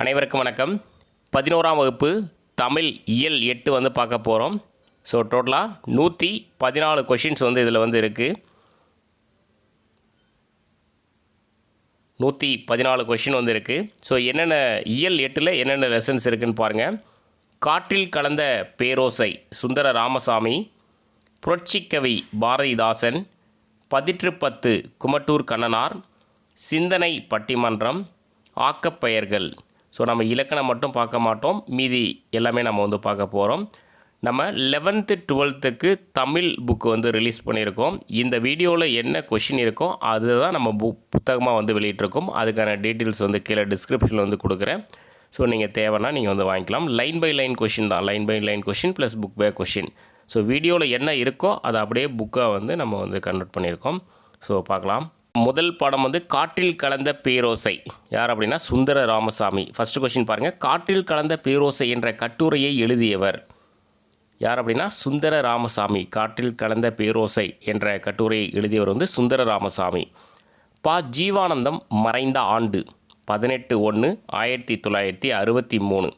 அனைவருக்கும் வணக்கம். பதினோராம் வகுப்பு தமிழ் இயல் எட்டு வந்து பார்க்க போகிறோம் ஸோ டோட்டலாக நூற்றி பதினாலு கொஷின்ஸ் வந்து இதில் வந்து இருக்குது நூற்றி பதினாலு கொஷின் வந்து இருக்குது ஸோ என்னென்ன இயல் எட்டில் என்னென்ன லெசன்ஸ் இருக்குதுன்னு பாருங்கள் காற்றில் கலந்த பேரோசை சுந்தர ராமசாமி. புரட்சிக்கவி பாரதிதாசன். பதிற்றுப்பத்து குமட்டூர் கண்ணனார். சிந்தனை பட்டிமன்றம். ஆக்கப்பெயர்கள். ஸோ நம்ம இலக்கணம் மட்டும் பார்க்க மாட்டோம். மீதி எல்லாமே நம்ம வந்து பார்க்க போகிறோம் நம்ம லெவன்த்து டுவெல்த்துக்கு தமிழ் புக்கு வந்து ரிலீஸ் பண்ணியிருக்கோம். இந்த வீடியோவில் என்ன கொஷின் இருக்கோ அதுதான் நம்ம புக் புத்தகமாக வந்து வெளியிட்டிருக்கோம். அதுக்கான டீட்டெயில்ஸ் வந்து கீழே டிஸ்கிரிப்ஷனில் வந்து கொடுக்குறேன். ஸோ நீங்கள் தேவைன்னா நீங்கள் வந்து வாங்கிக்கலாம். லைன் பை லைன் கொஷின் தான். Line by line question plus book by question so வீடியோவில் என்ன இருக்கோ அதை அப்படியே புக்காக வந்து நம்ம வந்து கன்வெர்ட் பண்ணியிருக்கோம். ஸோ பார்க்கலாம். முதல் பாடம் வந்து காற்றில் கலந்த பேரோசை. யார் அப்படின்னா சுந்தர ராமசாமி. ஃபஸ்ட்டு கொஷின் பாருங்கள் காற்றில் கலந்த பேரோசை என்ற கட்டுரையை எழுதியவர் யார் அப்படின்னா சுந்தர ராமசாமி. காற்றில் கலந்த பேரோசை என்ற கட்டுரையை எழுதியவர் வந்து சுந்தர ராமசாமி. பா. ஜீவானந்தம் மறைந்த ஆண்டு. பதினெட்டு ஒன்று ஆயிரத்தி தொள்ளாயிரத்தி அறுபத்தி மூணு.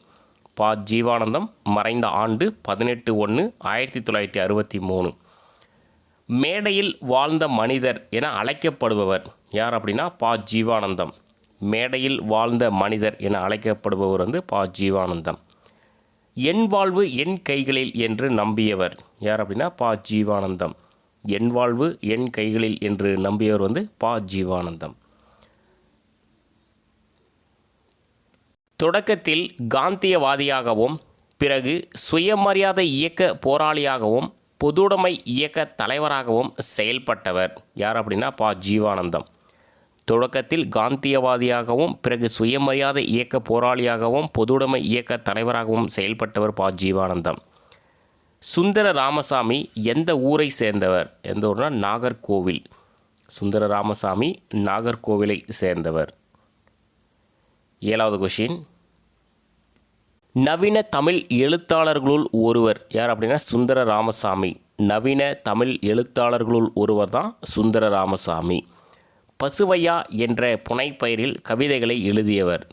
பா. ஜீவானந்தம் மறைந்த ஆண்டு பதினெட்டு ஒன்று ஆயிரத்தி தொள்ளாயிரத்தி அறுபத்தி மூணு. மேடையில் வாழ்ந்த மனிதர் என அழைக்கப்படுபவர் யார் அப்படின்னா பா. ஜீவானந்தம். மேடையில் வாழ்ந்த மனிதர் என அழைக்கப்படுபவர் வந்து பா. ஜீவானந்தம். என் வாழ்வு என் கைகளில் என்று நம்பியவர் யார் அப்படின்னா பா. ஜீவானந்தம். என் வாழ்வு என் கைகளில் என்று நம்பியவர் வந்து பா. ஜீவானந்தம். தொடக்கத்தில் காந்தியவாதியாகவும் பிறகு சுயமரியாதை இயக்க போராளியாகவும் பொதுவுடைமை இயக்க தலைவராகவும் செயல்பட்டவர். யார் அப்படின்னா பா. ஜீவானந்தம். தொடக்கத்தில் காந்தியவாதியாகவும் பிறகு சுயமரியாதை இயக்க போராளியாகவும் பொதுவுடைமை இயக்க தலைவராகவும் செயல்பட்டவர் பா. ஜீவானந்தம். சுந்தர ராமசாமி எந்த ஊரை சேர்ந்தவர்? எந்த ஊர்னா நாகர்கோவில். சுந்தர ராமசாமி நாகர்கோவிலை சேர்ந்தவர். ஏழாவது கொஷின் நவீன தமிழ் எழுத்தாளர்களுள் ஒருவர். யார் அப்படின்னா சுந்தர ராமசாமி நவீன தமிழ் எழுத்தாளர்களுள் ஒருவர் தான் சுந்தர ராமசாமி பசுவையா என்ற புனைப்பெயரில் கவிதைகளை எழுதியவர்.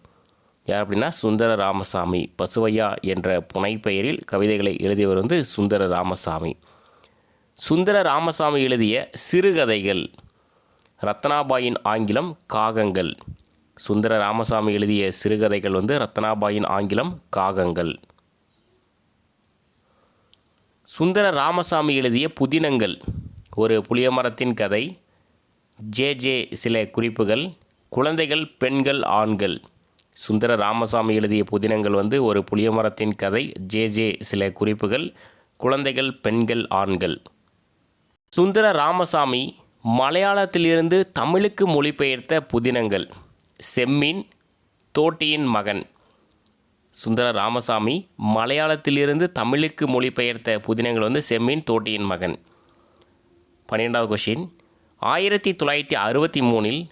யார் அப்படின்னா சுந்தர ராமசாமி பசுவையா என்ற புனைப்பெயரில் கவிதைகளை எழுதியவர் வந்து சுந்தர ராமசாமி சுந்தர ராமசாமி எழுதிய சிறுகதைகள். ரத்னாபாயின் ஆங்கிலம் காகங்கள். சுந்தர ராமசாமி எழுதிய சிறுகதைகள் வந்து ரத்னாபாயின் ஆங்கிலம் காகங்கள். சுந்தர ராமசாமி எழுதிய புதினங்கள் ஒரு புளியமரத்தின் கதை ஜே ஜே சில குறிப்புகள் குழந்தைகள் பெண்கள் ஆண்கள். சுந்தர ராமசாமி எழுதிய புதினங்கள் வந்து ஒரு புளியமரத்தின் கதை ஜே ஜே சில குறிப்புகள் குழந்தைகள் பெண்கள் ஆண்கள். சுந்தர ராமசாமி மலையாளத்திலிருந்து தமிழுக்கு மொழிபெயர்த்த புதினங்கள். செம்மீன் தோட்டியின் மகன். சுந்தர ராமசாமி மலையாளத்திலிருந்து தமிழுக்கு மொழிபெயர்த்த புதினங்கள் வந்து செம்மீன் தோட்டியின் மகன். பன்னிரெண்டாவது கொஷின் ஆயிரத்தி தொள்ளாயிரத்தி அறுபத்தி மூணில்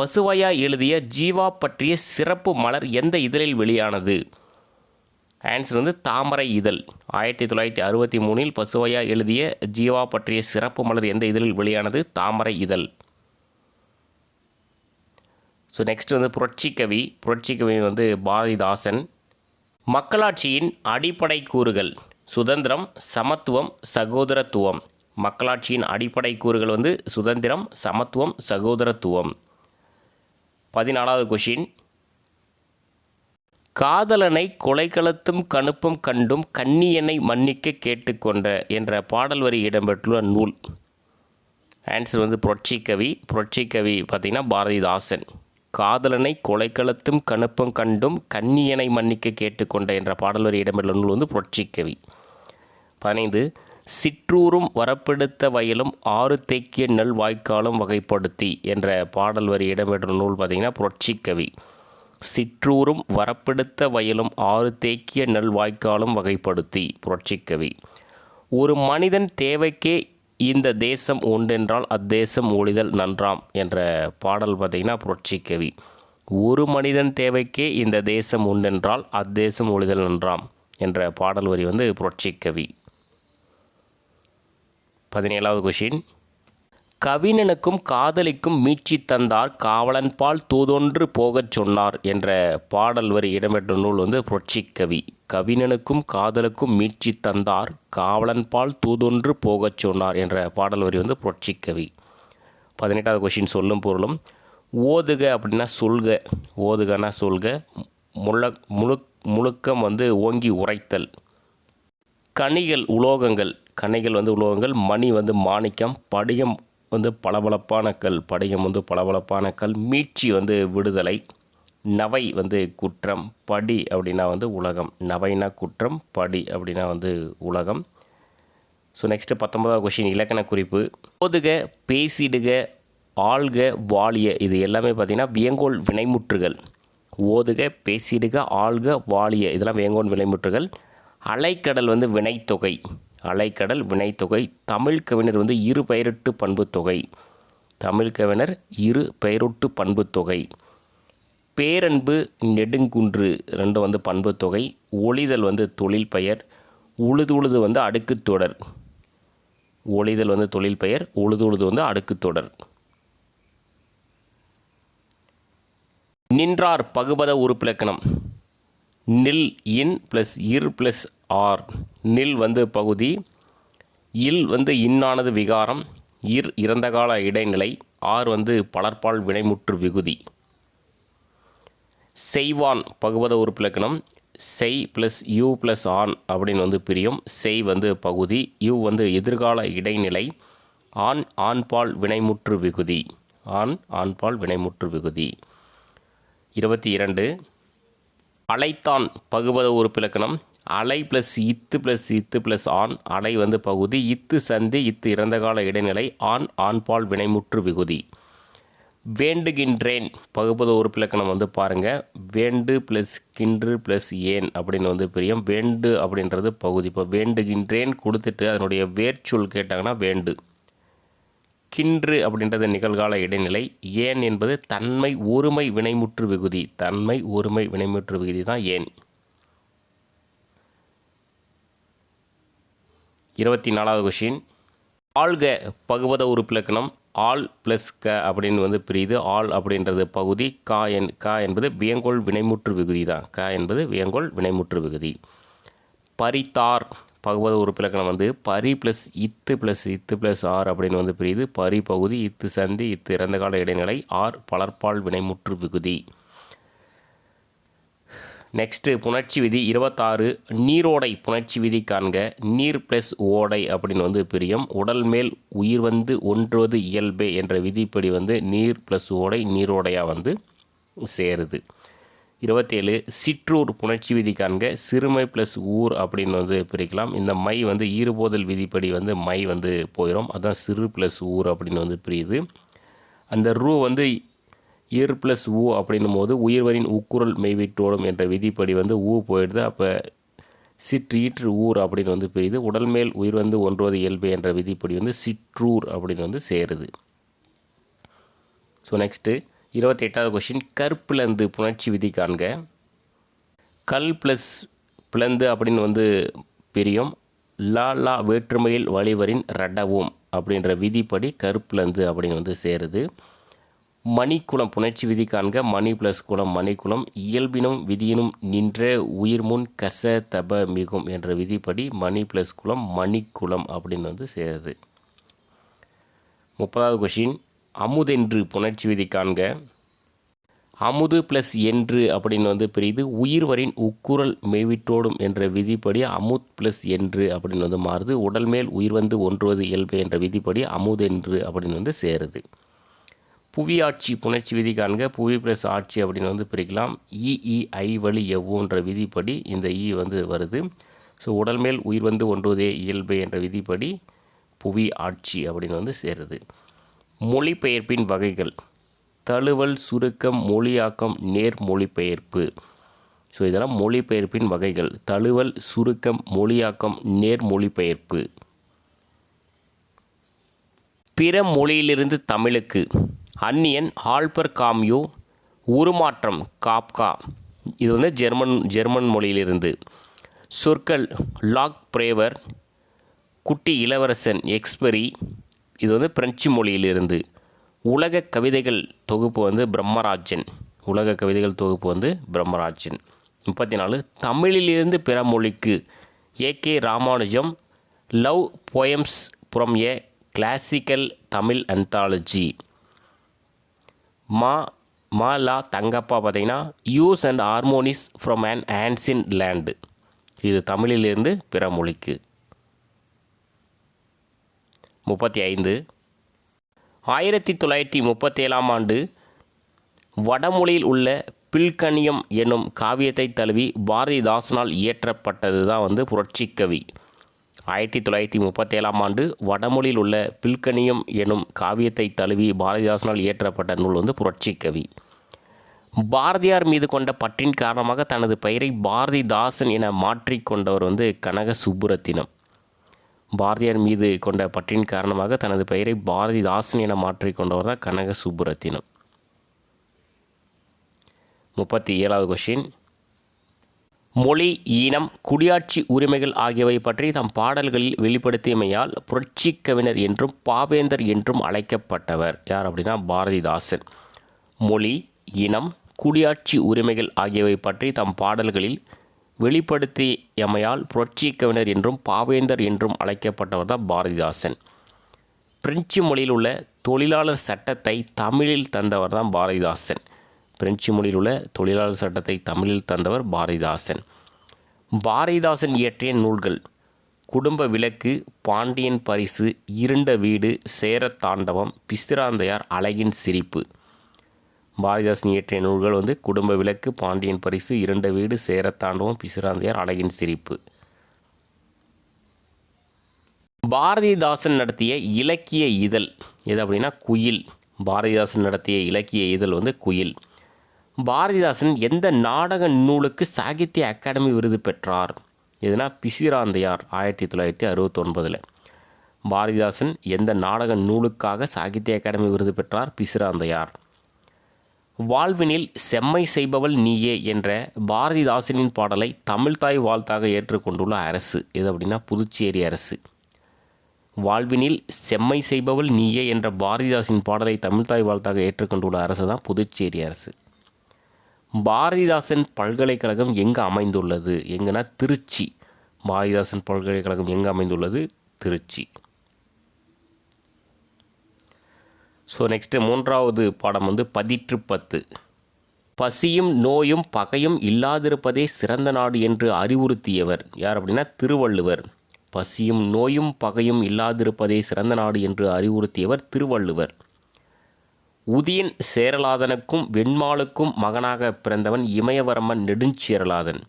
பசுவையா எழுதிய ஜீவா பற்றிய சிறப்பு மலர் எந்த இதழில் வெளியானது? ஆன்சர் வந்து தாமரை இதழ். ஆயிரத்தி தொள்ளாயிரத்தி அறுபத்தி மூணில் பசுவையா எழுதிய ஜீவா பற்றிய சிறப்பு மலர் எந்த இதழில் வெளியானது? தாமரை இதழ். ஸோ நெக்ஸ்ட் வந்து புரட்சிக்கவி புரட்சிக்கவி வந்து பாரதிதாசன். மக்களாட்சியின் அடிப்படை கூறுகள். சுதந்திரம் சமத்துவம் சகோதரத்துவம். மக்களாட்சியின் அடிப்படை கூறுகள் வந்து சுதந்திரம் சமத்துவம் சகோதரத்துவம். பதினாலாவது கொஷின் காதலனை கொலைக்களத்தும் கணுப்பும் கண்டும் கண்ணியனை மன்னிக்க கேட்டுக்கொண்ட என்ற பாடல் வரி இடம்பெற்றுள்ள நூல். ஆன்சர் வந்து புரட்சிக்கவி புரட்சிக்கவி பார்த்திங்கன்னா பாரதிதாசன். காதலனை கொலைக்களத்தும் கணுப்பும் கண்டும் கன்னியனை மன்னிக்க கேட்டுக்கொண்ட என்ற பாடல் வரி இடம்பெற்ற நூல் வந்து புரட்சிக்கவி. பதினைந்து சிற்றூரும் வரப்பெடுத்த வயலும் ஆறு தேக்கிய நெல் வாய்க்காலும் வகைப்படுத்தி என்ற பாடல் வரி இடம்பெற்ற நூல் பார்த்திங்கன்னா புரட்சிக்கவி. சிற்றூரும் வரப்பெடுத்த வயலும் ஆறு தேக்கிய நெல் வாய்க்காலும் வகைப்படுத்தி புரட்சிக்கவி. ஒரு மனிதன் தேவைக்கே இந்த தேசம் உண்டென்றால் அத்தேசம் ஒளிதல் நன்றாம் என்ற பாடல் பார்த்திங்கன்னா புரட்சிக்கவி ஒரு மனிதன் தேவைக்கே இந்த தேசம் உண்டென்றால் அத்தேசம் ஒளிதல் நன்றாம் என்ற பாடல் வரி வந்து புரட்சிக்கவி பதினேழாவது கொஷின் கவினனுக்கும் காதலிக்கும் மீட்சி தந்தார் காவலன்பால் தூதொன்று போகச் சொன்னார் என்ற பாடல் வரி இடம்பெற்ற நூல் வந்து புரட்சிக்கவி கவினனுக்கும் காதலுக்கும் மீட்சி தந்தார். காவலன்பால் தூதொன்று போகச் சொன்னார் என்ற பாடல் வரி வந்து புரட்சிக்கவி பதினெட்டாவது கொஷின் சொல்லும் பொருளும் ஓதுக அப்படின்னா சொல்க. ஓதுகன்னா சொல்க. முழ முழு முழுக்கம் வந்து ஓங்கி உரைத்தல். கனிகள் உலோகங்கள். கனிகள் வந்து உலோகங்கள். மணி வந்து மாணிக்கம். படிகம் வந்து பளபளப்பான கல். படிகம் வந்து பளபளப்பான கல். மீட்சி வந்து விடுதலை. நவை வந்து குற்றம் படி அப்படின்னா வந்து உலகம். நவைனா குற்றம் படி அப்படின்னா வந்து உலகம். ஸோ நெக்ஸ்ட்டு பத்தொன்பதாவது கொஷின் இலக்கண குறிப்பு. ஓதுக பேசிடுக ஆள்க வாழிய இது எல்லாமே பார்த்திங்கன்னா வியங்கோல் வினைமுற்றுகள். ஓதுக பேசிடுக ஆள்க வாழிய இதெல்லாம் வேங்கோன் வினைமுற்றுகள். அலைக்கடல் வந்து வினைத்தொகை. அலைக்கடல் வினைத்தொகை. தமிழ் கவிஞர் வந்து இரு பெயரிட்டு பண்புத்தொகை தமிழ் கவிஞர் இரு பெயரொட்டு பண்புத்தொகை பேரன்பு நெடுங்குன்று ரெண்டும் வந்து பண்பு தொகை ஒளிதல் வந்து தொழில் பெயர் உழுது உழுது வந்து அடுக்குத் தொடர். ஒளிதல் வந்து தொழில் பெயர் உழுது உழுது வந்து அடுக்குத் தொடர். நின்றார் பகுபத உறுப்பிலக்கணம். நில் இன் ப்ளஸ் இர் ப்ளஸ் ஆர். நில் வந்து பகுதி இல் வந்து இன்னானது விகாரம் இர் இறந்தகால இடைநிலை ஆர் வந்து பலர்பால் வினைமுற்று விகுதி. செய்வான் பகுபத உறுப்பிலக்கணம். செய் ப்ளஸ் யூ ப்ளஸ் ஆன் அப்படின்னு வந்து பிரியும். செய் வந்து பகுதி யூ வந்து எதிர்கால இடைநிலை. ஆண் ஆண்பால் வினைமுற்று விகுதி. ஆண் ஆண்பால் வினைமுற்று விகுதி. இருபத்தி இரண்டு. அலைத்தான் பகுபத உறுப்பிலக்கணம். அலை ப்ளஸ் இத்து ப்ளஸ் இத்து ப்ளஸ் ஆண். அலை வந்து பகுதி இத்து சந்தி இத்து இறந்த கால இடைநிலை. ஆண் ஆண்பால் வினைமுற்று விகுதி. வேண்டுகின்றேன். பகுபத உறுப்பிலக்கணம் வந்து பாருங்கள் வேண்டு ப்ளஸ் கின்று ப்ளஸ் ஏன் அப்படின்னு வந்து பிரியும். வேண்டு அப்படின்றது பகுதி. இப்போ வேண்டுகின்றேன் கொடுத்துட்டு அதனுடைய வேர்ச்சொல் கேட்டாங்கன்னா வேண்டு. கின்று அப்படின்றது நிகழ்கால இடைநிலை. ஏன் என்பது தன்மை ஒருமை வினைமுற்று விகுதி. தன்மை ஒருமை வினைமுற்று விகுதி தான் ஏன். இருபத்தி நாலாவது கொஷின் ஆள்க பகுபத உறுப்பிலக்கணம் ஆல் ப்ளஸ் க அப்படின்னு வந்து பிரியுது. ஆல் அப்படின்றது பகுதி கா என் கா என்பது வியங்கோள் வினைமுற்று விகுதி தான். க என்பது வியங்கோள் வினைமுற்று விகுதி. பரித்தார் பகுபத உறுப்பிலக்கணம் வந்து பரி ப்ளஸ் இத்து ப்ளஸ் இத்து ப்ளஸ் ஆர் அப்படின்னு வந்து பிரியுது. பரி பகுதி இத்து சந்தி இத்து இறந்த கால இடைநிலை ஆர் பலர்பால் வினைமுற்று விகுதி. நெக்ஸ்ட்டு புணர்ச்சி விதி இருபத்தாறு நீரோடை புணர்ச்சி விதி காண்க நீர் ப்ளஸ் ஓடை அப்படின்னு வந்து பிரியும். உடல் மேல் உயிர் வந்து ஒன்றுவது இயல்பே என்ற விதிப்படி வந்து நீர் ப்ளஸ் ஓடை நீரோடையாக வந்து சேருது. இருபத்தேழு சிற்றூர் புணர்ச்சி விதி காண்க சிறுமை ப்ளஸ் ஊர் அப்படின்னு வந்து பிரிக்கலாம். இந்த மை வந்து ஈறுபோதல் விதிப்படி வந்து மை வந்து போயிடும் அதுதான் சிறு ப்ளஸ் ஊர் அப்படின்னு வந்து பிரியுது. அந்த ரூ வந்து இர் ப்ளஸ் ஊ அப்படின்னும் போது உயிர்வரின் உக்குரல் மெய்விட்டோடும் என்ற விதிப்படி வந்து ஊ போயிடுது. அப்போ சிற்றீற்று ஊர் அப்படின்னு வந்து பிரியுது. உடல் மேல் உயிர் வந்து ஒன்றுவது இயல்பு என்ற விதிப்படி வந்து சிற்றூர் அப்படின்னு வந்து சேருது. ஸோ நெக்ஸ்ட்டு இருபத்தி எட்டாவது கொஷின் கற்பிளந்து புணர்ச்சி விதி காண்க. கல் ப்ளஸ் பிளந்து அப்படின்னு வந்து பிரியும். லா லா வேற்றுமையில் வழிவரின் ரடவும் அப்படின்ற விதிப்படி கருப்பிளந்து அப்படின்னு வந்து சேருது. மணிக்குளம் புணர்ச்சி விதி காண்க மணி ப்ளஸ் குளம் மணிக்குளம். இயல்பினும் விதியினும் நின்ற உயிர்முன் கச தப மிகும் என்ற விதிப்படி மணி ப்ளஸ் குளம் மணிக்குளம் அப்படின்னு வந்து சேருது. முப்பதாவது கொஷின் அமுதென்று புணர்ச்சி விதி காண்க. அமுது ப்ளஸ் என்று அப்படின்னு வந்து பிரியுது. உயிர்வரின் உக்குரல் மெய்விட்டோடும் என்ற விதிப்படி அமுத் ப்ளஸ் என்று அப்படின்னு வந்து மாறுது. உடல் மேல் உயிர் வந்து ஒன்றுவது இயல்பு என்ற விதிப்படி அமுதென்று அப்படின்னு வந்து சேருது. புவியாட்சி புணர்ச்சி விதி காண்க புவி ப்ளஸ் ஆட்சி அப்படின்னு வந்து பிரிக்கலாம். இஇ ஐ வழி எவ்வுன்ற விதிப்படி இந்த இ வந்து வருது. ஸோ உடல் மேல் உயிர் வந்து ஒன்றுவதே இயல்பு என்ற விதிப்படி புவி ஆட்சி அப்படின்னு வந்து சேருது. மொழிபெயர்ப்பின் வகைகள். தழுவல் சுருக்கம் மொழியாக்கம் நேர் மொழிபெயர்ப்பு ஸோ இதெல்லாம் மொழிபெயர்ப்பின் வகைகள். தழுவல் சுருக்கம் மொழியாக்கம் நேர் மொழிபெயர்ப்பு பிற மொழியிலிருந்து தமிழுக்கு. அன்னியன் ஆல்பர் காம்யூ உருமாற்றம் காப்கா. இது வந்து ஜெர்மன் ஜெர்மன் மொழியிலிருந்து. சொற்கள் லாக் பிரேவர் குட்டி இளவரசன் எக்ஸ்பெரி இது வந்து பிரெஞ்சு மொழியிலிருந்து. உலக கவிதைகள் தொகுப்பு வந்து பிரம்மராஜன். உலக கவிதைகள் தொகுப்பு வந்து பிரம்மராஜன். முப்பத்தி நாலு தமிழிலிருந்து பிற மொழிக்கு ஏகே ராமானுஜம் லவ் போயம்ஸ் புறம் ஏ கிளாசிக்கல் தமிழ் அந்தாலஜி. மா மா லா தங்கப்பா பார்த்தீங்கன்னா hues and harmonies from an ancient land இது தமிழிலிருந்து பிற மொழிக்கு. முப்பத்தி ஐந்து ஆயிரத்தி தொள்ளாயிரத்தி முப்பத்தேழாம் ஆண்டு வடமொழியில் உள்ள பில்கணியம் என்னும் காவியத்தை தழுவி பாரதிதாசனால் இயற்றப்பட்டது தான் வந்து புரட்சிக்கவி ஆயிரத்தி தொள்ளாயிரத்தி முப்பத்தேழாம் ஆண்டு வடமொழியில் உள்ள பில்கணியம் எனும் காவியத்தை தழுவி பாரதிதாசனால் இயற்றப்பட்ட நூல் வந்து புரட்சிக்கவி பாரதியார் மீது கொண்ட பற்றின் காரணமாக தனது பெயரை பாரதிதாசன் என மாற்றிக்கொண்டவர் வந்து கனக சுப்புரத்தினம். பாரதியார் மீது கொண்ட பற்றின் காரணமாக தனது பெயரை பாரதிதாசன் என மாற்றிக்கொண்டவர் தான் கனக சுப்புரத்தினம். முப்பத்தி ஏழாவது கொஷின் மொழி ஈனம் குடியாட்சி உரிமைகள் ஆகியவை பற்றி தம் பாடல்களில் வெளிப்படுத்தியமையால் புரட்சி கவிஞர் என்றும் பாவேந்தர் என்றும் அழைக்கப்பட்டவர். யார் அப்படின்னா பாரதிதாசன். மொழி இனம் குடியாட்சி உரிமைகள் ஆகியவை பற்றி தம் பாடல்களில் வெளிப்படுத்தியமையால் புரட்சி கவிஞர் என்றும் பாவேந்தர் என்றும் அழைக்கப்பட்டவர் தான் பாரதிதாசன். பிரெஞ்சு மொழியில் உள்ள தொழிலாளர் சட்டத்தை தமிழில் தந்தவர் தான் பாரதிதாசன். பிரெஞ்சு மொழியில் உள்ள தொழிலாளர் சட்டத்தை தமிழில் தந்தவர் பாரதிதாசன். பாரதிதாசன் இயற்றிய நூல்கள் குடும்ப விளக்கு பாண்டியன் பரிசு இருண்ட வீடு சேரத்தாண்டவம் பிசிராந்தையார் அழகின் சிரிப்பு. பாரதிதாசன் இயற்றிய நூல்கள் வந்து குடும்ப விளக்கு பாண்டியன் பரிசு இருண்ட வீடு சேரத்தாண்டவம் பிசுராந்தையார் பிசிராந்தையார் அழகின் சிரிப்பு. பாரதிதாசன் நடத்திய இலக்கிய இதழ் எது அப்படின்னா குயில். பாரதிதாசன் நடத்திய இலக்கிய இதழ் வந்து குயில். பாரதிதாசன் எந்த நாடக நூலுக்கு சாகித்ய அகாடமி விருது பெற்றார்? எதுனா பிசிராந்தையார் ஆயிரத்தி தொள்ளாயிரத்தி அறுபத்தொன்பதில். பாரதிதாசன் எந்த நாடக நூலுக்காக சாகித்ய அகாடமி விருது பெற்றார்? பிசிராந்தையார். வாழ்வினில் செம்மை செய்பவள் நீயே என்ற பாரதிதாசனின் பாடலை தமிழ்தாய் வாழ்த்தாக ஏற்றுக்கொண்டுள்ள அரசு. எது அப்படின்னா புதுச்சேரி அரசு. வாழ்வினில் செம்மை செய்பவள் நீயே என்ற பாரதிதாசின் பாடலை தமிழ்தாய் வாழ்த்தாக ஏற்றுக்கொண்டுள்ள அரசு தான் புதுச்சேரி அரசு. பாரதிதாசன் பல்கலைக்கழகம் எங்கே அமைந்துள்ளது? எங்கன்னா திருச்சி. பாரதிதாசன் பல்கலைக்கழகம் எங்கே அமைந்துள்ளது? திருச்சி. ஸோ நெக்ஸ்ட்டு மூன்றாவது பாடம் வந்து பதிற்று பத்து. பசியும் நோயும் பகையும் இல்லாதிருப்பதே சிறந்த நாடு என்று அறிவுறுத்தியவர். யார் அப்படின்னா திருவள்ளுவர். பசியும் நோயும் பகையும் இல்லாதிருப்பதே சிறந்த நாடு என்று அறிவுறுத்தியவர் திருவள்ளுவர். உதியன் சேரலாதனுக்கும் வெண்மாளுக்கும் மகனாக பிறந்தவன் இமயவரமன் நெடுஞ்சேரலாதன்.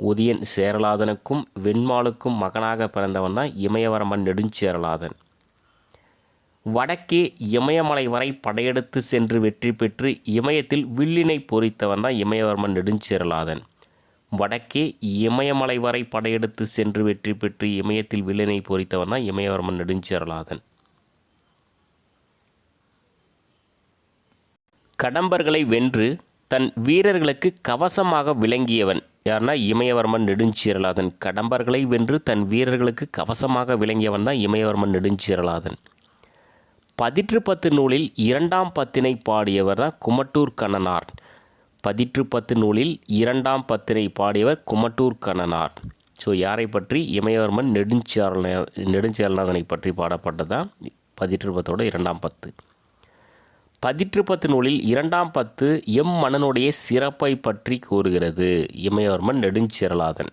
உதியன் சேரலாதனுக்கும் வெண்மாளுக்கும் மகனாக பிறந்தவன் தான் இமயவரமன் நெடுஞ்சேரலாதன். வடக்கே இமயமலை வரை படையெடுத்து சென்று வெற்றி பெற்று இமயத்தில் வில்லினை பொறித்தவன் தான் இமயவர்மன் நெடுஞ்சேரலாதன். வடக்கே இமயமலை வரை படையெடுத்து சென்று வெற்றி பெற்று இமயத்தில் வில்லினை பொறித்தவன் தான் இமயவர்மன் நெடுஞ்சேரலாதன். கடம்பர்களை வென்று தன் வீரர்களுக்கு கவசமாக விளங்கியவன். யாருன்னா இமயவர்மன் நெடுஞ்சீரலாதன். கடம்பர்களை வென்று தன் வீரர்களுக்கு கவசமாக விளங்கியவன் தான் இமயவர்மன் நெடுஞ்சீரலாதன். பதிற்று பத்து நூலில் இரண்டாம் பத்தினை பாடியவர் தான் குமட்டூர் கண்ணனார். பதிற்று பத்து நூலில் இரண்டாம் பத்தினை பாடியவர் குமட்டூர் கண்ணனார். ஸோ யாரை பற்றி? இமயவர்மன் நெடுஞ்சேரல நெடுஞ்சேரலாதனை பற்றி பாடப்பட்டதான் பதிற்று பத்தோட இரண்டாம் பத்து. பதிற்றுப்பத்து நூலில் இரண்டாம் பத்து எம் மன்னனுடைய சிறப்பை பற்றி கூறுகிறது. இமயவர்மன் நெடுஞ்சிரலாதன்.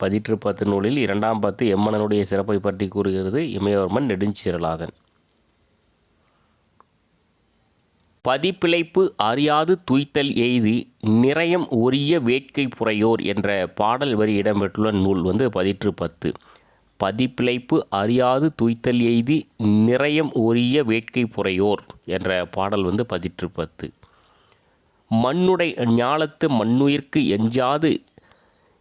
பதிற்றுப்பத்து நூலில் இரண்டாம் பத்து எம்மன்னனுடைய சிறப்பை பற்றி கூறுகிறது. இமயவர்மன் நெடுஞ்சிரலாதன். பதிப்பிழைப்பு அறியாது துய்த்தல் எய்தி நிறையம் உரிய வேட்கை புறையோர் என்ற பாடல் வரி இடம்பெற்றுள்ள நூல் வந்து பதிற்று பத்து பதிப்பிழைப்பு அறியாது துய்த்தல் எய்தி நிறையம் உரிய வேட்கை புறையோர் என்ற பாடல் வந்து பதிற்று பத்து மண்ணுடை ஞாலத்து மண்ணுயிர்க்கு எஞ்சாது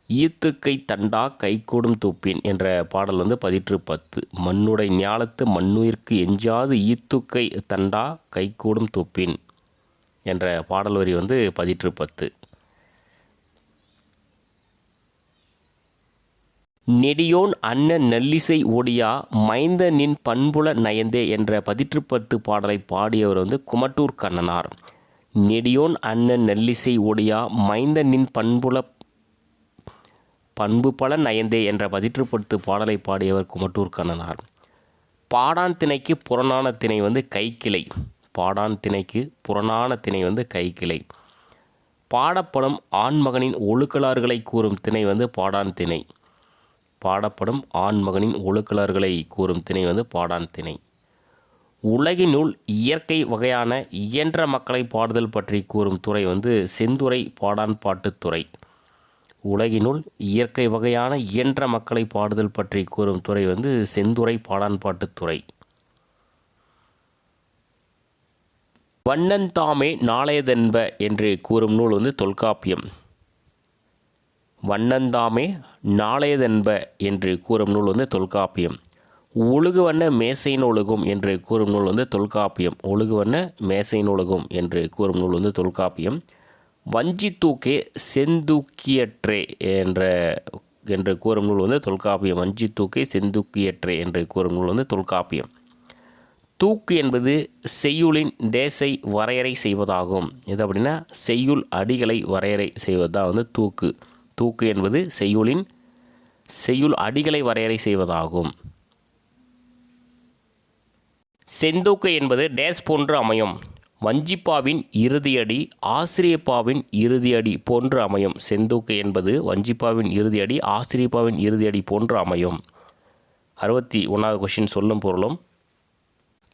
ஈத்துக்கை தண்டா கைகூடும் துப்பின் என்ற பாடல் வந்து பதிற்று பத்து மண்ணுடை ஞாலத்து மண்ணுயிர்க்கு எஞ்சாது ஈத்துக்கை தண்டா கைகூடும் துப்பின் என்ற பாடல் வரி வந்து பதிற்று பத்து நெடியோன் அண்ணன் நல்லிசை ஒடியா மைந்த நின் பண்புல நயந்தே என்ற பதிற்றுப்பத்து பாடலை பாடியவர் வந்து குமட்டூர் கண்ணனார். நெடியோன் அண்ணன் நல்லிசை ஒடியா மைந்த நின் பண்புல பண்பு பல நயந்தே என்ற பதிற்றுப்பத்து பாடலை பாடியவர் குமட்டூர் கண்ணனார். பாடான் திணைக்கு புறநான திணை வந்து கைக்கிளை. பாடான் திணைக்கு புறநான திணை வந்து கைக்கிளை. பாடப்படும் ஆண்மகனின் ஒழுக்கலாறுகளை கூறும் திணை வந்து பாடான் திணை. பாடப்படும் ஆண்மகனின் ஒழுக்கலர்களை கூறும் திணை வந்து பாடான் திணை. உலகினுள் இயற்கை வகையான இயன்ற மக்களை பாடுதல் பற்றி கூறும் துறை வந்து செந்துறை பாடான் பாட்டுத் துறை. உலகினுள் இயற்கை வகையான இயன்ற மக்களை பாடுதல் பற்றி கூறும் துறை வந்து செந்துறை பாடான் துறை. வண்ணந்தாமே நாளையதென்ப என்று கூறும் நூல் வந்து தொல்காப்பியம். வண்ணந்தாமே நாளையதென்ப என்று கூறும் நூல் வந்து தொல்காப்பியம். ஒழுகுவண்ண மேசை நூலகம் என்று கூறும் நூல் வந்து தொல்காப்பியம். ஒழுகுவண்ண மேசை நூலகம் என்று கூறும் நூல் வந்து தொல்காப்பியம். வஞ்சி தூக்கே செந்தூக்கியற்றே என்ற என்று கூறும் நூல் வந்து தொல்காப்பியம். வஞ்சி தூக்கே செந்தூக்கியற்றே என்று கூறும் நூல் வந்து தொல்காப்பியம். தூக்கு என்பது செய்யுளின் தேசை வரையறை செய்வதாகும். இது அப்படின்னா செய்யுள் அடிகளை வரையறை செய்வது தான் வந்து தூக்கு. தூக்கு என்பது செய்யுளின் செய்யுள் அடிகளை வரையறை செய்வதாகும். செந்தூக்கு என்பது டேஸ் போன்று அமையும். வஞ்சிப்பாவின் இறுதியடி ஆசிரியப்பாவின் இறுதியடி போன்று அமையும். செந்தூக்கு என்பது வஞ்சிப்பாவின் இறுதியடி ஆசிரியப்பாவின் இறுதியடி போன்று அமையும். அறுபத்தி ஒன்றாவது கொஷின் சொல்லும் பொருளும்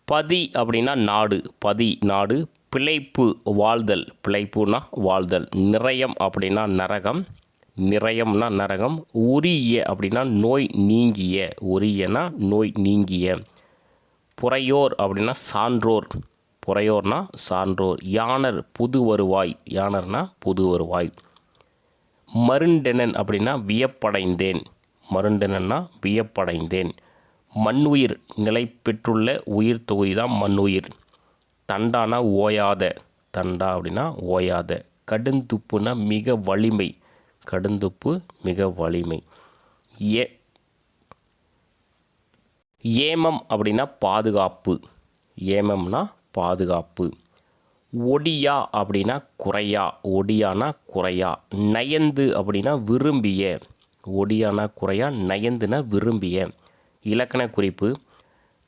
பதி அப்படின்னா நாடு பதி நாடு பிழைப்பு வாழ்தல். பிழைப்புனா வாழ்தல். நிறையம் அப்படின்னா நரகம் நிறையம்னா நரகம் உரிய அப்படின்னா நோய் நீங்கிய உரியனா நோய் நீங்கிய. புறையோர் அப்படின்னா சான்றோர். புறையோர்னா சான்றோர். யானர் புது வருவாய். யானர்னா புது வருவாய். மருண்டெனன் அப்படின்னா வியப்படைந்தேன். மருண்டெனன்னா வியப்படைந்தேன். மண்ணுயிர் நிலை பெற்றுள்ள உயிர் தொகுதி தான் மண்ணுயிர். தண்டானா ஓயாத. தண்டா அப்படின்னா ஓயாத. கடுந்துப்புனா மிக வலிமை. கடுந்துப்பு மிக வலிமை. ஏ ஏமம் அப்படின்னா பாதுகாப்பு. ஏமம்னா பாதுகாப்பு. ஒடியா அப்படின்னா குறையா. ஒடியானா குறையா. நயந்து அப்படின்னா விரும்பிய. ஒடியானா குறையா நயந்துனா விரும்பிய. இலக்கண குறிப்பு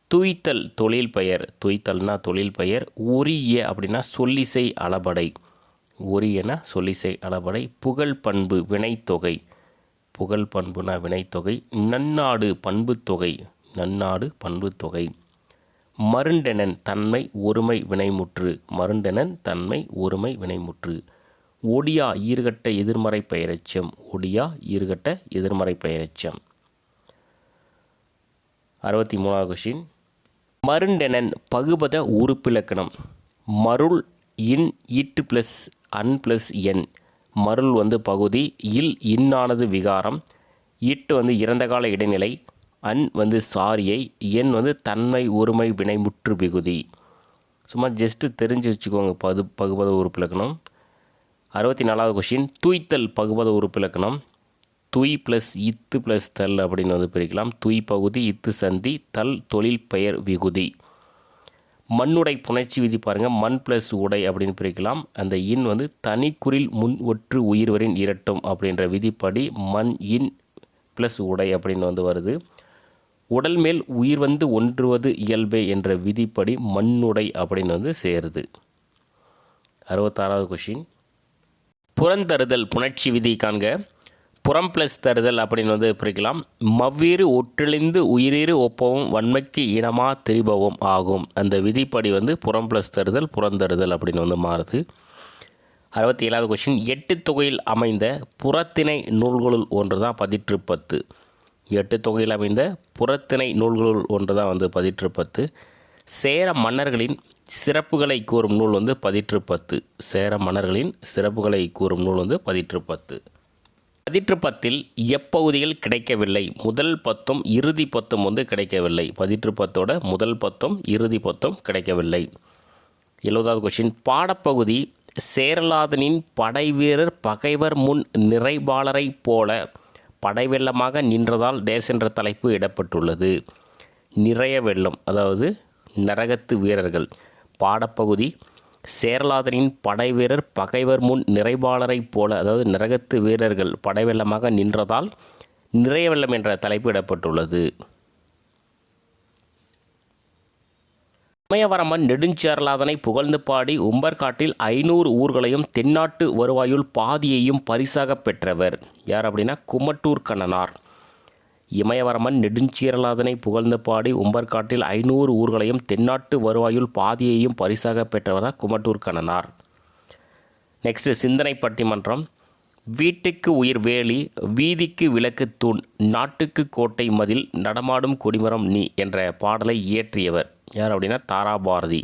துய்த்தல் தொழில் பெயர். துய்த்தல்னா தொழில் பெயர். உரிய அப்படின்னா சொல்லிசை அளபடை. உரியன சொல்லிசை அளபடை புகழ் பண்பு வினைத்தொகை. புகழ் பண்புனா வினைத்தொகை. நன்னாடு பண்புத்தொகை நன்னாடு பண்புத்தொகை மருண்டெனன் தன்மை ஒருமை வினைமுற்று. மருண்டெனன் தன்மை ஒருமை வினைமுற்று. ஒடியா ஈர்கட்ட எதிர்மறை பெயரச்சம். ஒடியா ஈர்கட்ட எதிர்மறை பெயரச்சம். அறுபத்தி மூணாவது கொஷின் மருண்டெனன் பகுபத உறுப்பிலக்கணம். மருள் இன் இட்டு ப்ளஸ் அன் ப்ளஸ் என். மருள் வந்து பகுதி இல் இன்னானது விகாரம் இட்டு வந்து இறந்த கால இடைநிலை அன் வந்து சாரியை என் வந்து தன்மை ஒருமை வினைமுற்று விகுதி. சும்மா ஜஸ்ட்டு தெரிஞ்சு வச்சுக்கோங்க பது பகுபத உறுப்பிலக்கணம். அறுபத்தி நாலாவது கொஷின் தூய்த்தல் பகுபத உறுப்பிலக்கணம். துய் ப்ளஸ் இத்து ப்ளஸ் தல் அப்படின்னு வந்து பிரிக்கலாம். துய் பகுதி இத்து சந்தி தல் தொழில் பெயர் விகுதி. மண்ணுடை புணர்ச்சி விதி பாருங்கள் மண் ப்ளஸ் உடை அப்படின்னு பிரிக்கலாம். அந்த இன் வந்து தனிக்குறில் முன் ஒற்று உயிர்வரின் இரட்டும் அப்படின்ற விதிப்படி மண் இன் ப்ளஸ் உடை அப்படின்னு வந்து வருது. உடல் மேல் உயிர் வந்து ஒன்றுவது இயல்பே என்ற விதிப்படி மண்ணுடை அப்படின்னு வந்து சேருது. அறுபத்தாறாவது கொஷின் புறந்தருதல் புணர்ச்சி விதி காண்க. புறம் ப்ளஸ் தருதல் அப்படின்னு வந்து பிரிக்கலாம். மவ்வீறு ஒற்றிழிந்து உயிரீறு ஒப்பவும் வன்மைக்கு இனமா திரிபவும் ஆகும். அந்த விதிப்படி வந்து புறம் ப்ளஸ் தருதல் புறந்தருதல் அப்படின்னு வந்து மாறுது. அறுபத்தி ஏழாவது கொஷின் எட்டு தொகையில் அமைந்த புறத்திணை நூல்களுள் ஒன்று தான் பதிற்று பத்து எட்டு தொகையில் அமைந்த புறத்திணை நூல்களுள் ஒன்று தான் வந்து பதிற்று பத்து சேர மன்னர்களின் சிறப்புகளை கூறும் நூல் வந்து பதிற்று பத்து சேர மன்னர்களின் சிறப்புகளை கூறும் நூல் வந்து பதிற்று பத்து பதிற்று பத்தில் எப்பகுதிகள் கிடைக்கவில்லை. முதல் பத்தும் இறுதி பத்தும் வந்து கிடைக்கவில்லை. பதிற்று பத்தோட முதல் பத்தும் இறுதி பத்தும் கிடைக்கவில்லை. எழுபதாவது கொஷின் பாடப்பகுதி சேரலாதனின் படைவீரர் பகைவர் முன் நிறைபாளரைப் போல படை வெள்ளமாக நின்றதால் டேஸ் என்ற தலைப்பு இடப்பட்டுள்ளது. நிறைய வெள்ளம் அதாவது நரகத்து வீரர்கள். பாடப்பகுதி சேரலாதனின் படை வீரர் பகைவர் முன் நிறைவாளரைப் போல அதாவது நரகத்து வீரர்கள் படைவெள்ளமாக நின்றதால் நிறைய வெள்ளம் என்ற தலைப்பிடப்பட்டுள்ளது. சமயவரமன் நெடுஞ்சேரலாதனை புகழ்ந்து பாடி உம்பர்காட்டில் ஐநூறு ஊர்களையும் தென்னாட்டு வருவாயுள் பாதியையும் பரிசாக பெற்றவர். யார் அப்படின்னா குமட்டூர் கண்ணனார். இமயவரமன் நெடுஞ்சீரலாதனை புகழ்ந்து பாடி உம்பர்காட்டில் ஐநூறு ஊர்களையும் தென்னாட்டு வருவாயுள் பாதியையும் பரிசாக பெற்றவர் குமட்டூர் கண்ணனார். நெக்ஸ்ட் சிந்தனை பட்டிமன்றம் வீட்டுக்கு உயிர் வேலி வீதிக்கு விளக்கு தூண் நாட்டுக்கு கோட்டை மதில் நடமாடும் கொடிமரம் நீ என்ற பாடலை இயற்றியவர் யார் அப்படின்னா தாராபாரதி.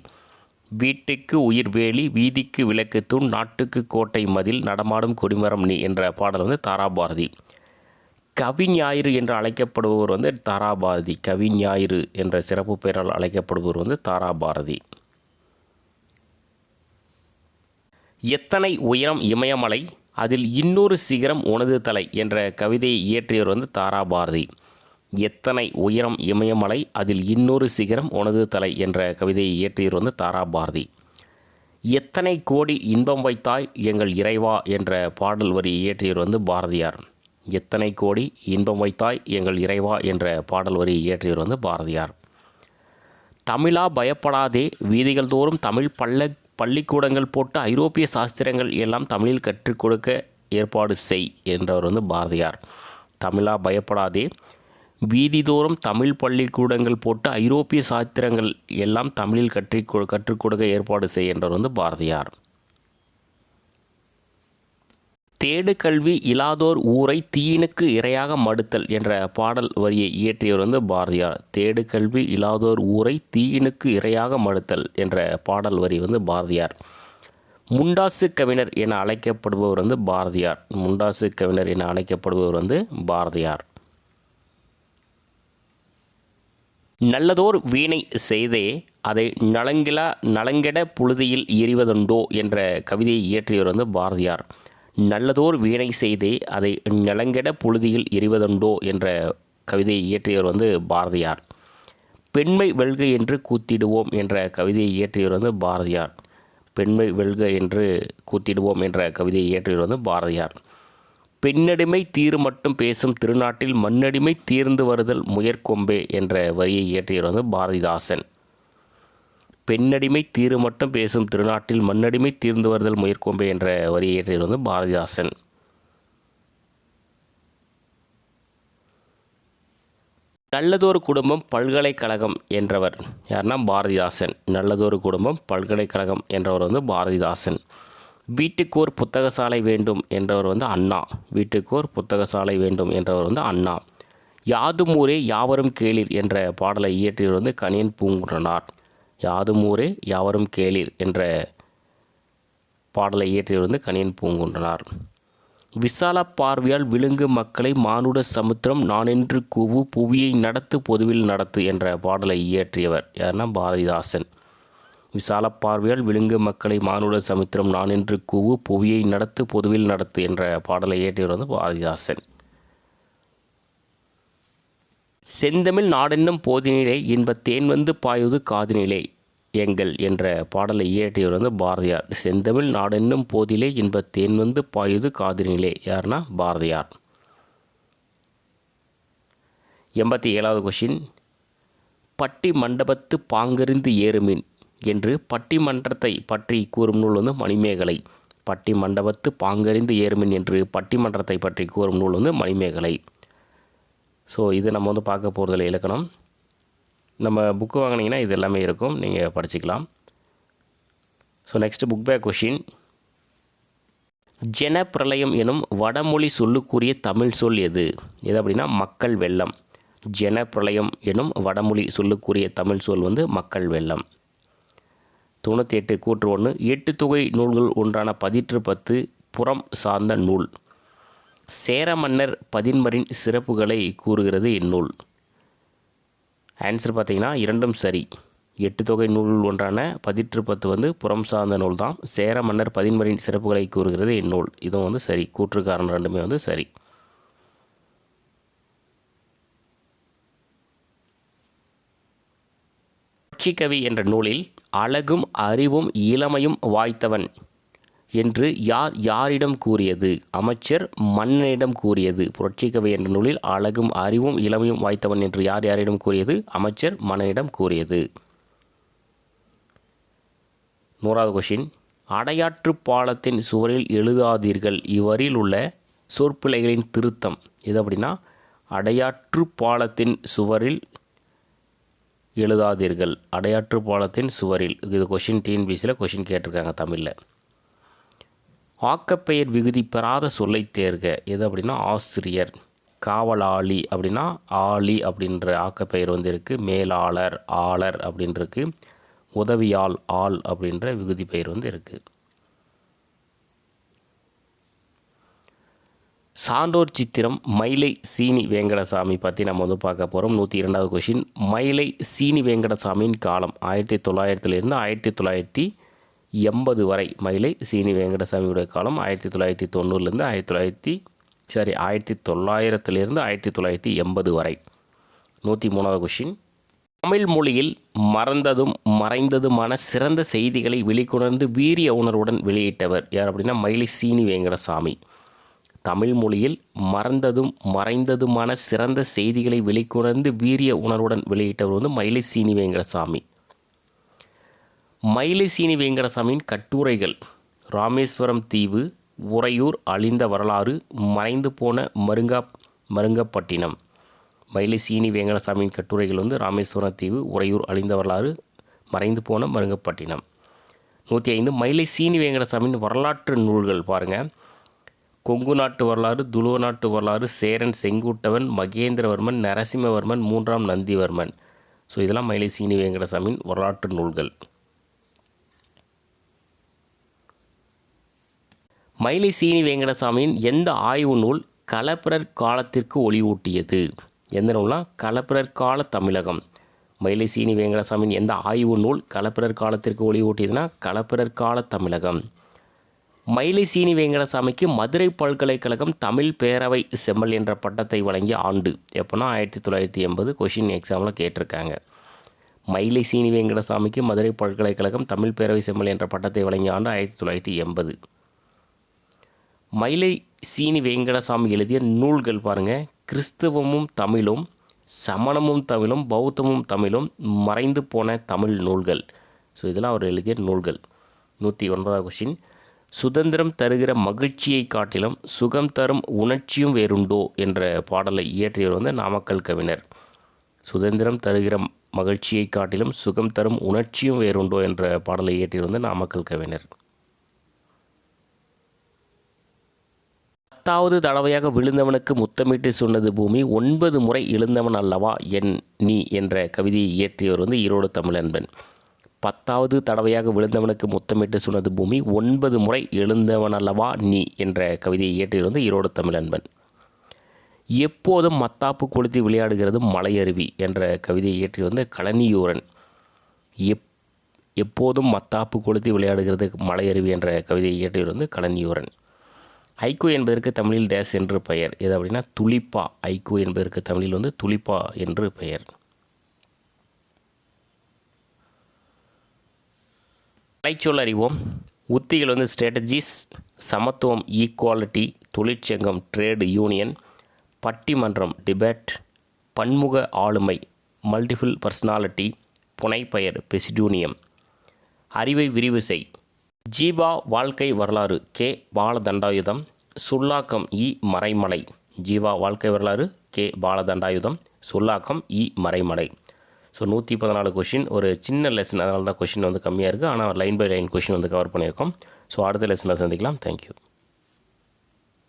வீட்டுக்கு உயிர் வேலி வீதிக்கு விளக்கு தூண் நாட்டுக்கு கோட்டை மதில் நடமாடும் கொடிமரம் நீ என்ற பாடல் வந்து தாராபாரதி. கவி ஞாயிறு என்று அழைக்கப்படுபவர் வந்து தாராபாரதி. கவி ஞாயிறு என்ற சிறப்பு பெயரால் அழைக்கப்படுபவர் வந்து தாராபாரதி. எத்தனை உயரம் இமயமலை அதில் இன்னொரு சிகரம் உனது தலை என்ற கவிதையை இயற்றியவர் வந்து தாராபாரதி. எத்தனை உயரம் இமயமலை அதில் இன்னொரு சிகரம் உனது தலை என்ற கவிதையை இயற்றியவர் வந்து தாராபாரதி. எத்தனை கோடி இன்பம் வைத்தாய் எங்கள் இறைவா என்ற பாடல் வரி இயற்றியவர் வந்து பாரதியார். எத்தனை கோடி இன்பம் வைத்தாய் எங்கள் இறைவா என்ற பாடல் வரி இயற்றியவர் வந்து பாரதியார். தமிழா பயப்படாதே வீதிகள் தோறும் தமிழ் பள்ள பள்ளிக்கூடங்கள் போட்டு ஐரோப்பிய சாஸ்திரங்கள் எல்லாம் தமிழில் கற்றுக் கொடுக்க ஏற்பாடு செய் என்றவர் வந்து பாரதியார். தமிழா பயப்படாதே வீதிதோறும் தமிழ் பள்ளிக்கூடங்கள் போட்டு ஐரோப்பிய சாஸ்திரங்கள் எல்லாம் தமிழில் கற்றுக் கொ- கற்றுக் கொடுக்க ஏற்பாடு செய் என்றவர் வந்து பாரதியார். தேடு கல்வி இலாதோர் ஊரை தீயினுக்கு இரையாக மடுத்தல் என்ற பாடல் வரியை இயற்றியவர் வந்து பாரதியார். தேடு கல்வி இலாதோர் ஊரை தீயினுக்கு இரையாக மடுத்தல் என்ற பாடல் வரி வந்து பாரதியார். முண்டாசு கவிஞர் என அழைக்கப்படுபவர் வந்து பாரதியார். முண்டாசு கவிஞர் என அழைக்கப்படுபவர் வந்து பாரதியார். நல்லதோர் வீணை செய்தே அதை நலங்கிலா நலங்கெட புழுதியில் எறிவதுண்டோ என்ற கவிதையை இயற்றியவர் வந்து பாரதியார். நல்லதோர் வீணை செய்தே அதை நலங்கெட புழுதியில் எறிவதுண்டோ என்ற கவிதையை இயற்றியவர் வந்து பாரதியார். பெண்மை வெல்க என்று கூத்திடுவோம் என்ற கவிதையை இயற்றியவர் வந்து பாரதியார். பெண்மை வெல்க என்று கூத்திடுவோம் என்ற கவிதையை இயற்றியவர் வந்து பாரதியார். பெண்ணடிமை தீர் மட்டும் பேசும் திருநாட்டில் மண்ணடிமை தீர்ந்து வருதல் முயற்கொம்பே என்ற வரியை இயற்றியவர் வந்து பாரதிதாசன். பெண்ணடிமை தீரு மட்டும் பேசும் திருநாட்டில் மண்ணடிமை தீர்ந்து வருதல் முயற்கொம்பே என்ற வரியை இயற்றியவர் வந்து பாரதிதாசன். நல்லதொரு குடும்பம் பல்கலைக்கழகம் என்றவர். யாருன்னா பாரதிதாசன். நல்லதொரு குடும்பம் பல்கலைக்கழகம் என்றவர் வந்து பாரதிதாசன். வீட்டுக்கோர் புத்தகசாலை வேண்டும் என்றவர் வந்து அண்ணா. வீட்டுக்கோர் புத்தகசாலை வேண்டும் என்றவர் வந்து அண்ணா. யாதும் ஊரே யாவரும் கேளிர் என்ற பாடலை இயற்றியவர் வந்து கணியன் பூங்குன்றனார். யாதும் ஊரே யாவரும் கேளீர் என்ற பாடலை இயற்றியவர் வந்து கணியன் பூங்குன்றனார். விசால பார்வையால் விழுங்கு மக்களை மானுட சமுத்திரம் நானென்று கூவு புவியை நடத்து பொதுவில் நடத்து என்ற பாடலை இயற்றியவர் யாருன்னா பாரதிதாசன். விசால பார்வையால் விழுங்கு மக்களை மானுட சமுத்திரம் நானென்று கூவு புவியை நடத்து பொதுவில் நடத்து என்ற பாடலை இயற்றியவர் வந்து பாரதிதாசன். செந்தமிழ் நாடென்னும் போதினிலே இன்பத் தேன் வந்து பாயுது காதினிலே. எங்கள் என்ற பாடலை இயற்றியவர் வந்து பாரதியார். செந்தமிழ் நாடென்னும் போதிலே இன்பத்தேன் வந்து பாயுது காதினிலே. யாருன்னா பாரதியார். எண்பத்தி ஏழாவது கொஷின் பட்டி மண்டபத்து பாங்கறிந்து ஏறுமின் என்று பட்டிமன்றத்தை பற்றி கூறும் நூல் வந்து மணிமேகலை. பட்டி மண்டபத்து பாங்கறிந்து ஏறுமின் என்று பட்டிமன்றத்தை பற்றி கூறும் நூல் வந்து மணிமேகலை. ஸோ இது நம்ம வந்து பார்க்க போகிறதில்ல இலக்கணம். நம்ம புக்கு வாங்கினீங்கன்னா இது எல்லாமே இருக்கும். நீங்கள் படிச்சுக்கலாம். So next book back question ஜனப்பிரளயம் எனும் வடமொழி சொல்லுக்குரிய தமிழ் சொல் எது? எது அப்படின்னா மக்கள் வெள்ளம். ஜனப்பிரளயம் எனும் வடமொழி சொல்லுக்குரிய தமிழ் சொல் வந்து மக்கள் வெள்ளம். தொண்ணூற்றி எட்டு கூற்று ஒன்று. எட்டு தொகை நூல்கள் ஒன்றான பதிற்று பத்து புறம் சார்ந்த நூல். சேர மன்னர் பதின்மரின் சிறப்புகளை கூறுகிறது இந்நூல். ஆன்சர் பார்த்திங்கன்னா இரண்டும் சரி. எட்டு தொகை நூல் ஒன்றான பதிற்றுப்பத்து வந்து புறம் சார்ந்த நூல் தான். சேர மன்னர் பதின்மரின் சிறப்புகளை கூறுகிறது இந்நூல். இதுவும் வந்து சரி. கூற்றுக்காரன் ரெண்டுமே வந்து சரி. கட்சிக்கவி என்ற நூலில் அழகும் அறிவும் இளமையும் வாய்த்தவன். என்று யார் யாரிடம் கூறியது? அமைச்சர் மன்னனிடம் கூறியது. புரட்சிக்கவை என்ற நூலில் அழகும் அறிவும் இளமையும் வாய்த்தவன் என்று யார் யாரிடம் கூறியது? அமைச்சர் மன்னனிடம் கூறியது. நூறாவது கொஷின் அடையாற்று பாலத்தின் சுவரில் எழுதாதீர்கள். இவரில் உள்ள சொற்பிழைகளின் திருத்தம். இது அப்படின்னா அடையாற்று பாலத்தின் சுவரில் எழுதாதீர்கள். அடையாற்று பாலத்தின் சுவரில். இது கொஷின் டிஎன்பிசியில் கொஷின் கேட்டிருக்காங்க தமிழில். ஆக்கப்பெயர் விகுதி பெறாத சொல்லை தேர்க. எது அப்படின்னா ஆசிரியர். காவலாளி அப்படின்னா ஆளி அப்படின்ற ஆக்கப்பெயர் வந்து இருக்குது மேலாளர் ஆளர் அப்படின்னு உதவியால் உதவியாள் ஆள் அப்படின்ற விகுதி பெயர் வந்து இருக்குது சான்றோர் சித்திரம் மயிலை சீனி வேங்கடசாமி பற்றி நம்ம வந்து பார்க்க போகிறோம் நூற்றி இரண்டாவது கொஷின் மயிலை சீனி வேங்கடசாமியின் காலம் ஆயிரத்தி தொள்ளாயிரத்துலேருந்து ஆயிரத்தி தொள்ளாயிரத்தி எண்பது வரை மயிலை சீனி வேங்கடசாமியுடைய காலம் ஆயிரத்தி தொள்ளாயிரத்தி தொண்ணூறுலேருந்து ஆயிரத்தி தொள்ளாயிரத்தி சாரி ஆயிரத்தி தொள்ளாயிரத்துலேருந்து ஆயிரத்தி தொள்ளாயிரத்தி எண்பது வரை. நூற்றி மூணாவது கொஷின் தமிழ் மொழியில் மறந்ததும் மறைந்ததுமான சிறந்த செய்திகளை வெளிக்கொணர்ந்து வீரிய உணர்வுடன் வெளியிட்டவர் யார் அப்படின்னா மயிலை சீனி வேங்கடசாமி. தமிழ் மொழியில் மறந்ததும் மறைந்ததுமான சிறந்த செய்திகளை வெளிக்கொணர்ந்து வீரிய உணர்வுடன் வெளியிட்டவர் வந்து மயிலை சீனி வேங்கடசாமி. மயிலை சீனி வேங்கடசாமியின் கட்டுரைகள். ராமேஸ்வரம் தீவு உறையூர் அழிந்த வரலாறு மறைந்து போன மருங்கா மருங்கப்பட்டினம். மயிலை சீனி வேங்கடசாமியின் கட்டுரைகள் வந்து ராமேஸ்வரம் தீவு உறையூர் அழிந்த வரலாறு மறைந்து போன மருங்கப்பட்டினம். நூற்றி ஐந்து மயிலை சீனி வேங்கடசாமியின் வரலாற்று நூல்கள் பாருங்கள் கொங்கு நாட்டு வரலாறு துளுவ நாட்டு வரலாறு சேரன் செங்குட்டவன் மகேந்திரவர்மன் நரசிம்மவர்மன் மூன்றாம் நந்திவர்மன். ஸோ இதெல்லாம் மயிலை சீனி வேங்கடசாமியின் வரலாற்று நூல்கள். மயிலை சீனி வேங்கடசாமியின் எந்த ஆய்வு நூல் கலப்பிரர் காலத்திற்கு ஒளியூட்டியது? எந்த நூல்னா கலப்பிரர் கால தமிழகம். மயிலை சீனி வெங்கடசாமியின் எந்த ஆய்வு நூல் கலப்பிரர் காலத்திற்கு ஒளிவூட்டியதுன்னா கலப்பிரர் கால தமிழகம். மயிலை சீனி வேங்கடசாமிக்கு மதுரை பல்கலைக்கழகம் தமிழ் பேரவை செம்மல் என்ற பட்டத்தை வழங்கிய ஆண்டு. எப்போனா ஆயிரத்தி தொள்ளாயிரத்தி எண்பது கொஷின் எக்ஸாமில் கேட்டிருக்காங்க. மயிலை சீனி வெங்கடசாமிக்கு மதுரை பல்கலைக்கழகம் தமிழ் பேரவை செம்மல் என்ற பட்டத்தை வழங்கிய ஆண்டு ஆயிரத்தி தொள்ளாயிரத்தி எண்பது மயிலை சீனி வேங்கடசாமி எழுதிய நூல்கள் பாருங்கள் கிறிஸ்தவமும் தமிழும் சமணமும் தமிழும் பௌத்தமும் தமிழும் மறைந்து போன தமிழ் நூல்கள். ஸோ இதெல்லாம் அவர் எழுதிய நூல்கள். நூற்றி ஒன்பதாவது கொஷின் சுதந்திரம் தருகிற மகிழ்ச்சியை காட்டிலும் சுகம் தரும் உணர்ச்சியும் வேறுண்டோ என்ற பாடலை இயற்றியவர் வந்து நாமக்கல் கவிஞர். சுதந்திரம் தருகிற மகிழ்ச்சியை காட்டிலும் சுகம் தரும் உணர்ச்சியும் வேறுண்டோ என்ற பாடலை இயற்றியவர் வந்து நாமக்கல் கவிஞர். பத்தாவது தடவையாக விழுந்தவனுக்கு முத்தமிட்டு சொன்னது பூமி ஒன்பது முறை எழுந்தவன் அல்லவா? என் நீ என்ற கவிதையை இயற்றியவர் வந்து ஈரோடு தமிழன்பன் பத்தாவது தடவையாக விழுந்தவனுக்கு முத்தமிட்டு சொன்னது பூமி ஒன்பது முறை எழுந்தவன் அல்லவா? நீ என்ற கவிதையை இயற்றியவர் வந்து ஈரோடு தமிழன்பன் எப்போதும் மத்தாப்பு கொளுத்தி விளையாடுகிறது மலையருவி என்ற கவிதையை இயற்றி வந்து கழனியூரன். எப் எப்போதும் மத்தாப்பு கொளுத்தி விளையாடுகிறது மலையருவி என்ற கவிதையை இயற்றியவர் வந்து கழனியூரன். ஐக்கு என்பதற்கு தமிழில் டேஸ் என்று பெயர். எது அப்படின்னா துளிப்பா. ஐக்கு என்பதற்கு தமிழில் வந்து துளிப்பா என்று பெயர். கலைச்சொல் அறிவோம். உத்திகள் வந்து ஸ்ட்ராட்டஜிஸ் சமத்துவம் ஈக்குவாலிட்டி தொழிற்சங்கம் ட்ரேடு யூனியன் பட்டிமன்றம் டிபேட் பன்முக ஆளுமை மல்டிபிள் பர்சனாலிட்டி புனைப்பெயர் பெசிடூனியம் அறிவை விரிவு செய். ஜீவா வாழ்க்கை வரலாறு கே. பாலதண்டாயுதம் சுல்லாக்கம் இ. மறைமலை. ஜீவா வாழ்க்கை வரலாறு கே. பாலதண்டாயுதம் சுல்லாக்கம் இ. மறைமலை. ஸோ நூற்றி பதினாலு கொஷின் ஒரு சின்ன லெசன் அதனால தான் கொஷின் வந்து கம்மியாக இருக்குது ஆனால் லைன் பை லைன் கொஷின் வந்து கவர் பண்ணியிருக்கோம். ஸோ அடுத்த லெசனில் சந்திக்கலாம். தேங்க்யூ